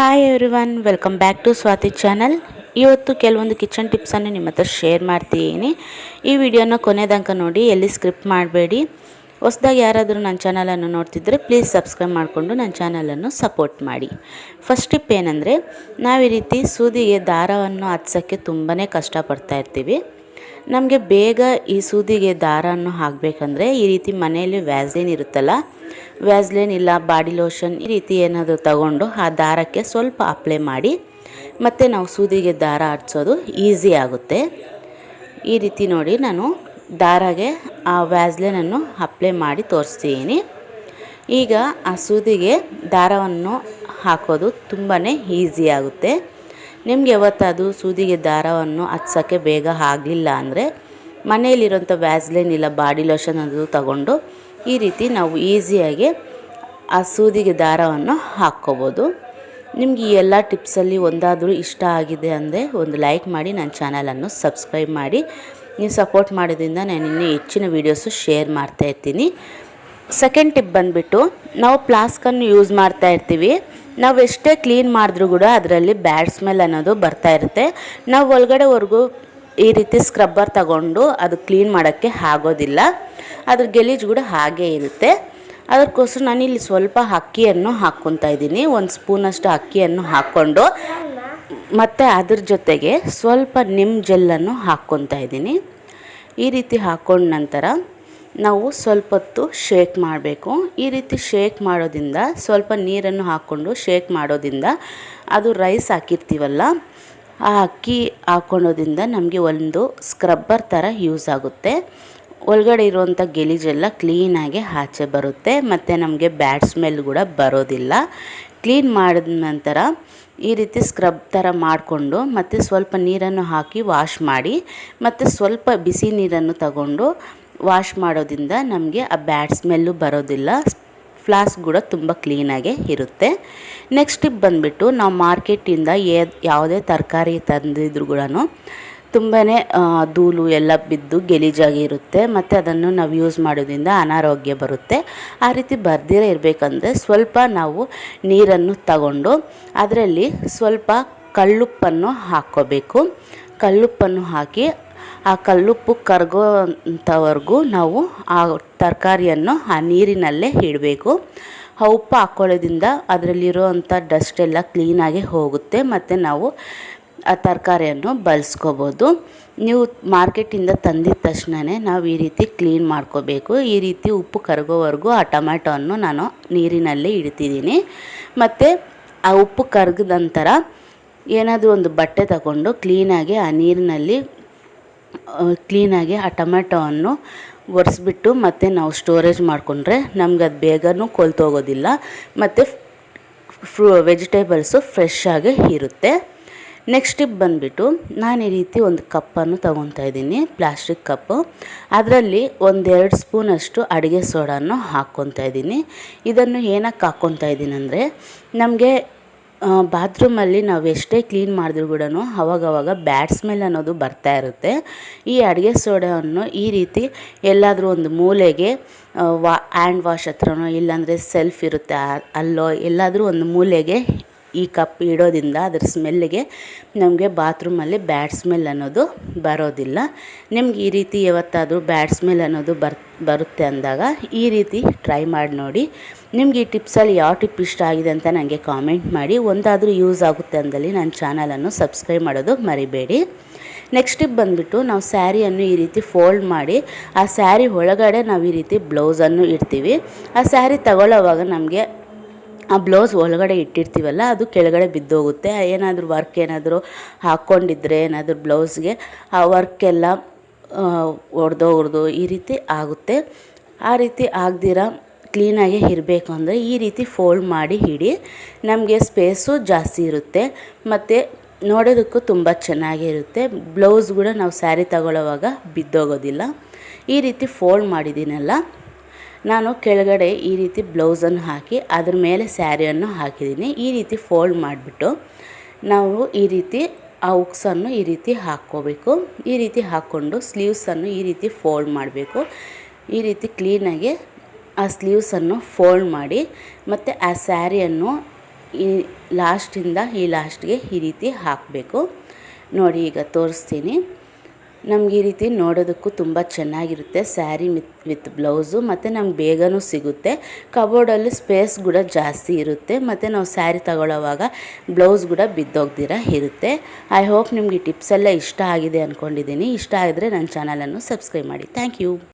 Hi everyone welcome back to Swathi channel ಇವತ್ತು ಕೆಲವೊಂದು kitchen ಟಿಪ್ಸನ್ನು ನಿಮ್ಮ ಹತ್ರ ಶೇರ್ ಮಾಡ್ತೀನಿ. ಈ ವಿಡಿಯೋನ ಕೊನೆ ತನಕ ನೋಡಿ, ಎಲ್ಲಿ ಸ್ಕ್ರಿಪ್ಟ್ ಮಾಡಬೇಡಿ. ಹೊಸ್ದಾಗಿ ಯಾರಾದರೂ ನನ್ನ ಚಾನಲನ್ನು ನೋಡ್ತಿದ್ದರೆ ಪ್ಲೀಸ್ ಸಬ್ಸ್ಕ್ರೈಬ್ ಮಾಡಿಕೊಂಡು ನನ್ನ ಚಾನಲನ್ನು ಸಪೋರ್ಟ್ ಮಾಡಿ. ಫಸ್ಟ್ ಟಿಪ್ ಏನಂದರೆ, ನಾವು ಈ ರೀತಿ ಸೂದಿಗೆ ದಾರವನ್ನು ಹತ್ಸೋಕ್ಕೆ ತುಂಬಾ ಕಷ್ಟಪಡ್ತಾ ಇರ್ತೀವಿ. ನಮಗೆ ಬೇಗ ಈ ಸೂದಿಗೆ ದಾರವನ್ನು ಹಾಕಬೇಕಂದ್ರೆ ಈ ರೀತಿ ಮನೆಯಲ್ಲಿ ವ್ಯಾಸ್ಲಿನ್ ಇರುತ್ತಲ್ಲ, ವ್ಯಾಸ್ಲಿನ್ ಇಲ್ಲ, ಬಾಡಿ ಲೋಷನ್ ಈ ರೀತಿ ಏನಾದರೂ ತಗೊಂಡು ಆ ದಾರಕ್ಕೆ ಸ್ವಲ್ಪ ಅಪ್ಲೈ ಮಾಡಿ, ಮತ್ತು ನಾವು ಸೂದಿಗೆ ದಾರ ಹಚ್ಚೋದು ಈಸಿ ಆಗುತ್ತೆ. ಈ ರೀತಿ ನೋಡಿ ನಾನು ದಾರಗೆ ಆ ವ್ಯಾಸ್ಲಿನನ್ನು ಅಪ್ಲೈ ಮಾಡಿ ತೋರಿಸ್ತೀನಿ. ಈಗ ಆ ಸೂದಿಗೆ ದಾರವನ್ನು ಹಾಕೋದು ತುಂಬಾ ಈಸಿ ಆಗುತ್ತೆ. ನಿಮಗೆ ಯಾವತ್ತಾದರೂ ಸೂದಿಗೆ ದಾರವನ್ನು ಹಚ್ಚೋಕ್ಕೆ ಬೇಗ ಆಗಲಿಲ್ಲ ಅಂದರೆ ಮನೆಯಲ್ಲಿರೋಂಥ ವ್ಯಾಸ್ಲೈನ್ ಇಲ್ಲ ಬಾಡಿ ಲೋಷನ್ ಅದು ತಗೊಂಡು ಈ ರೀತಿ ನಾವು ಈಸಿಯಾಗಿ ಆ ಸೂದಿಗೆ ದಾರವನ್ನು ಹಾಕ್ಕೋಬೋದು. ನಿಮಗೆ ಈ ಎಲ್ಲ ಟಿಪ್ಸಲ್ಲಿ ಒಂದಾದರೂ ಇಷ್ಟ ಆಗಿದೆ ಅಂದರೆ ಒಂದು ಲೈಕ್ ಮಾಡಿ, ನನ್ನ ಚಾನಲನ್ನು ಸಬ್ಸ್ಕ್ರೈಬ್ ಮಾಡಿ. ನೀವು ಸಪೋರ್ಟ್ ಮಾಡೋದ್ರಿಂದ ನಾನು ಇನ್ನೂ ಹೆಚ್ಚಿನ ವೀಡಿಯೋಸು ಶೇರ್ ಮಾಡ್ತಾ ಇರ್ತೀನಿ. ಸೆಕೆಂಡ್ ಟಿಪ್ ಬಂದುಬಿಟ್ಟು ನಾವು ಪ್ಲಾಸ್ಕನ್ನು ಯೂಸ್ ಮಾಡ್ತಾ ಇರ್ತೀವಿ. ನಾವು ಎಷ್ಟೇ ಕ್ಲೀನ್ ಮಾಡಿದ್ರೂ ಕೂಡ ಅದರಲ್ಲಿ ಬ್ಯಾಡ್ ಸ್ಮೆಲ್ ಅನ್ನೋದು ಬರ್ತಾ ಇರುತ್ತೆ. ನಾವು ಒಳಗಡೆವರೆಗೂ ಈ ರೀತಿ ಸ್ಕ್ರಬ್ಬರ್ ತಗೊಂಡು ಅದು ಕ್ಲೀನ್ ಮಾಡೋಕ್ಕೆ ಆಗೋದಿಲ್ಲ. ಅದ್ರ ಗೆಲೀಜು ಕೂಡ ಹಾಗೇ ಇರುತ್ತೆ. ಅದಕ್ಕೋಸ್ಕರ ನಾನು ಇಲ್ಲಿ ಸ್ವಲ್ಪ ಅಕ್ಕಿಯನ್ನು ಹಾಕ್ಕೊತಾ ಇದ್ದೀನಿ. ಒಂದು ಸ್ಪೂನಷ್ಟು ಅಕ್ಕಿಯನ್ನು ಹಾಕ್ಕೊಂಡು. ಮತ್ತು ಅದ್ರ ಜೊತೆಗೆ ಸ್ವಲ್ಪ ನಿಮ್ ಜೆಲ್ಲನ್ನು ಹಾಕ್ಕೊತಾ ಇದ್ದೀನಿ. ಈ ರೀತಿ ಹಾಕ್ಕೊಂಡ ನಂತರ ನಾವು ಸ್ವಲ್ಪ ಹೊತ್ತು ಶೇಕ್ ಮಾಡಬೇಕು. ಈ ರೀತಿ ಶೇಕ್ ಮಾಡೋದ್ರಿಂದ ಸ್ವಲ್ಪ ನೀರನ್ನು ಹಾಕ್ಕೊಂಡು ಶೇಕ್ ಮಾಡೋದ್ರಿಂದ ಅದು ರೈಸ್ ಹಾಕಿರ್ತೀವಲ್ಲ, ಆ ಅಕ್ಕಿ ಹಾಕ್ಕೊಳೋದ್ರಿಂದ ನಮಗೆ ಒಂದು ಸ್ಕ್ರಬ್ಬರ್ ಥರ ಯೂಸ್ ಆಗುತ್ತೆ. ಒಳಗಡೆ ಇರುವಂಥ ಗೆಲೀಜೆಲ್ಲ ಕ್ಲೀನಾಗಿ ಆಚೆ ಬರುತ್ತೆ. ಮತ್ತು ನಮಗೆ ಬ್ಯಾಡ್ ಸ್ಮೆಲ್ ಕೂಡ ಬರೋದಿಲ್ಲ. ಕ್ಲೀನ್ ಮಾಡಿದ ನಂತರ ಈ ರೀತಿ ಸ್ಕ್ರಬ್ ಥರ ಮಾಡಿಕೊಂಡು ಮತ್ತು ಸ್ವಲ್ಪ ನೀರನ್ನು ಹಾಕಿ ವಾಶ್ ಮಾಡಿ, ಮತ್ತು ಸ್ವಲ್ಪ ಬಿಸಿ ನೀರನ್ನು ತಗೊಂಡು ವಾಶ್ ಮಾಡೋದ್ರಿಂದ ನಮಗೆ ಆ ಬ್ಯಾಡ್ ಸ್ಮೆಲ್ಲು ಬರೋದಿಲ್ಲ. ಫ್ಲಾಸ್ಕ್ ಕೂಡ ತುಂಬ ಕ್ಲೀನಾಗೆ ಇರುತ್ತೆ. ನೆಕ್ಸ್ಟ್ ಟಿಪ್ ಬಂದುಬಿಟ್ಟು ನಾವು ಮಾರ್ಕೆಟಿಂದ ಯಾವುದೇ ತರಕಾರಿ ತಂದಿದ್ರು ಕೂಡ ತುಂಬಾ ಧೂಳು ಎಲ್ಲ ಬಿದ್ದು ಗಲೀಜಾಗಿ ಇರುತ್ತೆ. ಮತ್ತು ಅದನ್ನು ನಾವು ಯೂಸ್ ಮಾಡೋದ್ರಿಂದ ಅನಾರೋಗ್ಯ ಬರುತ್ತೆ. ಆ ರೀತಿ ಬರ್ದಿರೇ ಇರಬೇಕಂದ್ರೆ ಸ್ವಲ್ಪ ನಾವು ನೀರನ್ನು ತಗೊಂಡು ಅದರಲ್ಲಿ ಸ್ವಲ್ಪ ಕಳ್ಳುಪ್ಪನ್ನು ಹಾಕ್ಕೋಬೇಕು. ಕಳ್ಳುಪ್ಪನ್ನು ಹಾಕಿ ಆ ಕಲ್ಲುಪ್ಪು ಕರಗೋ ಅಂಥವರೆಗೂ ನಾವು ಆ ತರಕಾರಿಯನ್ನು ಆ ನೀರಿನಲ್ಲೇ ಇಡಬೇಕು. ಆ ಉಪ್ಪು ಹಾಕ್ಕೊಳ್ಳೋದ್ರಿಂದ ಅದರಲ್ಲಿರೋ ಅಂಥ ಡಸ್ಟ್ ಎಲ್ಲ ಕ್ಲೀನಾಗಿ ಹೋಗುತ್ತೆ ಮತ್ತು ನಾವು ಆ ತರಕಾರಿಯನ್ನು ಬಳಸ್ಕೋಬೋದು. ನೀವು ಮಾರ್ಕೆಟಿಂದ ತಂದಿದ ತಕ್ಷಣವೇ ನಾವು ಈ ರೀತಿ ಕ್ಲೀನ್ ಮಾಡ್ಕೋಬೇಕು. ಈ ರೀತಿ ಉಪ್ಪು ಕರಗೋವರೆಗೂ ಆ ಟೊಮ್ಯಾಟೊವನ್ನು ನಾನು ನೀರಿನಲ್ಲೇ ಇಡ್ತಿದ್ದೀನಿ. ಮತ್ತು ಆ ಉಪ್ಪು ಕರಗಿದ ನಂತರ ಏನಾದರೂ ಒಂದು ಬಟ್ಟೆ ತಗೊಂಡು ಕ್ಲೀನಾಗಿ ಆ ನೀರಿನಲ್ಲಿ ಕ್ಲೀನಾಗಿ ಆ ಟೊಮ್ಯಾಟೊವನ್ನು ಒರೆಸ್ಬಿಟ್ಟು ಮತ್ತು ನಾವು ಸ್ಟೋರೇಜ್ ಮಾಡಿಕೊಂಡ್ರೆ ನಮ್ಗೆ ಅದು ಬೇಗನೂ ಕೊಲ್ತೋಗೋದಿಲ್ಲ. ಮತ್ತು ಫ್ರೂ ವೆಜಿಟೇಬಲ್ಸು ಫ್ರೆಶ್ ಆಗಿ ಇರುತ್ತೆ. ನೆಕ್ಸ್ಟ್ ಟಿಪ್ ಬಂದುಬಿಟ್ಟು ನಾನು ಈ ರೀತಿ ಒಂದು ಕಪ್ಪನ್ನು ತೊಗೊತಾ ಇದ್ದೀನಿ ಪ್ಲಾಸ್ಟಿಕ್ ಕಪ್ಪು ಅದರಲ್ಲಿ ಒಂದೆರಡು ಸ್ಪೂನಷ್ಟು ಅಡುಗೆ ಸೋಡಾನು ಹಾಕ್ಕೊತಾ ಇದ್ದೀನಿ. ಇದನ್ನು ಏನಕ್ಕೆ ಹಾಕ್ಕೊತಾ ಇದ್ದೀನಿ ಅಂದರೆ ನಮಗೆ ಬಾತ್ರೂಮಲ್ಲಿ ನಾವು ಎಷ್ಟೇ ಕ್ಲೀನ್ ಮಾಡಿದ್ರು ಕೂಡ ಅವಾಗವಾಗ ಬ್ಯಾಡ್ ಸ್ಮೆಲ್ ಅನ್ನೋದು ಬರ್ತಾ ಇರುತ್ತೆ. ಈ ಅಡುಗೆ ಸೋಡವನ್ನು ಈ ರೀತಿ ಎಲ್ಲಾದರೂ ಒಂದು ಮೂಲೆಗೆ ವಾ ಹ್ಯಾಂಡ್ ವಾಶ್ ಹತ್ರನೋ ಇಲ್ಲಾಂದರೆ ಸೆಲ್ಫ್ ಇರುತ್ತೆ ಅಲ್ಲೋ, ಎಲ್ಲಾದರೂ ಒಂದು ಮೂಲೆಗೆ ಈ ಕಪ್ ಇಡೋದ್ರಿಂದ ಅದ್ರ ಸ್ಮೆಲ್ಲಿಗೆ ನಮಗೆ ಬಾತ್ರೂಮಲ್ಲಿ ಬ್ಯಾಡ್ ಸ್ಮೆಲ್ ಅನ್ನೋದು ಬರೋದಿಲ್ಲ. ನಿಮ್ಗೆ ಈ ರೀತಿ ಯಾವತ್ತಾದರೂ ಬ್ಯಾಡ್ ಸ್ಮೆಲ್ ಅನ್ನೋದು ಬರ್, ಬರುತ್ತೆ ಅಂದಾಗ ಈ ರೀತಿ ಟ್ರೈ ಮಾಡಿ ನೋಡಿ. ನಿಮ್ಗೆ ಈ ಟಿಪ್ಸಲ್ಲಿ ಯಾವ ಟಿಪ್ ಇಷ್ಟ ಆಗಿದೆ ಅಂತ ನನಗೆ ಕಾಮೆಂಟ್ ಮಾಡಿ. ಒಂದಾದರೂ ಯೂಸ್ ಆಗುತ್ತೆ ಅಂದಲ್ಲಿ ನನ್ನ ಚಾನಲನ್ನು ಸಬ್ಸ್ಕ್ರೈಬ್ ಮಾಡೋದು ಮರಿಬೇಡಿ. ನೆಕ್ಸ್ಟ್ ಟಿಪ್ ಬಂದುಬಿಟ್ಟು ನಾವು ಸ್ಯಾರಿಯನ್ನು ಈ ರೀತಿ ಫೋಲ್ಡ್ ಮಾಡಿ, ಆ ಸ್ಯಾರಿ ಒಳಗಡೆ ನಾವು ಈ ರೀತಿ ಬ್ಲೌಸನ್ನು ಇಡ್ತೀವಿ. ಆ ಸ್ಯಾರಿ ತಗೊಳ್ಳೋವಾಗ ನಮಗೆ ಆ ಬ್ಲೌಸ್ ಒಳಗಡೆ ಇಟ್ಟಿರ್ತೀವಲ್ಲ, ಅದು ಕೆಳಗಡೆ ಬಿದ್ದೋಗುತ್ತೆ. ಏನಾದರೂ ವರ್ಕ್ ಏನಾದರೂ ಹಾಕ್ಕೊಂಡಿದ್ರೆ, ಏನಾದರೂ ಬ್ಲೌಸ್ಗೆ, ಆ ವರ್ಕೆಲ್ಲ ಒಡೆದೋಗ್ದು ಈ ರೀತಿ ಆಗುತ್ತೆ. ಆ ರೀತಿ ಆಗದಿರ ಕ್ಲೀನಾಗಿ ಇರಬೇಕು ಅಂದರೆ ಈ ರೀತಿ ಫೋಲ್ಡ್ ಮಾಡಿ ಹಿಡಿ ನಮಗೆ ಸ್ಪೇಸು ಜಾಸ್ತಿ ಇರುತ್ತೆ. ಮತ್ತು ನೋಡೋದಕ್ಕೂ ತುಂಬ ಚೆನ್ನಾಗಿರುತ್ತೆ. ಬ್ಲೌಸ್ ಕೂಡ ನಾವು ಸ್ಯಾರಿ ತಗೊಳ್ಳೋವಾಗ ಬಿದ್ದೋಗೋದಿಲ್ಲ. ಈ ರೀತಿ ಫೋಲ್ಡ್ ಮಾಡಿದ್ದೀನಲ್ಲ. ನಾನು ಕೆಳಗಡೆ ಈ ರೀತಿ ಬ್ಲೌಸನ್ನು ಹಾಕಿ ಅದ್ರ ಮೇಲೆ ಸ್ಯಾರಿಯನ್ನು ಹಾಕಿದ್ದೀನಿ. ಈ ರೀತಿ ಫೋಲ್ಡ್ ಮಾಡಿಬಿಟ್ಟು ನಾವು ಈ ರೀತಿ ಆ ಉಕ್ಸನ್ನು ಈ ರೀತಿ ಹಾಕ್ಕೋಬೇಕು. ಈ ರೀತಿ ಹಾಕ್ಕೊಂಡು ಸ್ಲೀವ್ಸನ್ನು ಈ ರೀತಿ ಫೋಲ್ಡ್ ಮಾಡಬೇಕು. ಈ ರೀತಿ ಕ್ಲೀನಾಗಿ ಆ ಸ್ಲೀವ್ಸನ್ನು ಫೋಲ್ಡ್ ಮಾಡಿ ಮತ್ತು ಆ ಸ್ಯಾರಿಯನ್ನು ಈ ಲಾಸ್ಟಿಂದ ಈ ಲಾಸ್ಟ್ಗೆ ಈ ರೀತಿ ಹಾಕಬೇಕು. ನೋಡಿ, ಈಗ ತೋರಿಸ್ತೀನಿ. ನಮ್ಗೆ ಈ ರೀತಿ ನೋಡೋದಕ್ಕೂ ತುಂಬ ಚೆನ್ನಾಗಿರುತ್ತೆ, ಸ್ಯಾರಿ ವಿತ್ ವಿತ್ ಬ್ಲೌಸು ಮತ್ತು ನಮ್ಗೆ ಬೇಗನೂ ಸಿಗುತ್ತೆ. ಕಬೋರ್ಡಲ್ಲಿ ಸ್ಪೇಸ್ ಕೂಡ ಜಾಸ್ತಿ ಇರುತ್ತೆ ಮತ್ತು ನಾವು ಸ್ಯಾರಿ ತಗೊಳ್ಳೋವಾಗ ಬ್ಲೌಸ್ ಕೂಡ ಬಿದ್ದೋಗ್ದಿರ ಇರುತ್ತೆ. ಐ ಹೋಪ್ ನಿಮಗೆ ಟಿಪ್ಸ್ ಎಲ್ಲ ಇಷ್ಟ ಆಗಿದೆ ಅಂದ್ಕೊಂಡಿದ್ದೀನಿ ಇಷ್ಟ ಆಗಿದ್ರೆ ನನ್ನ ಚಾನಲನ್ನು ಸಬ್ಸ್ಕ್ರೈಬ್ ಮಾಡಿ. Thank you.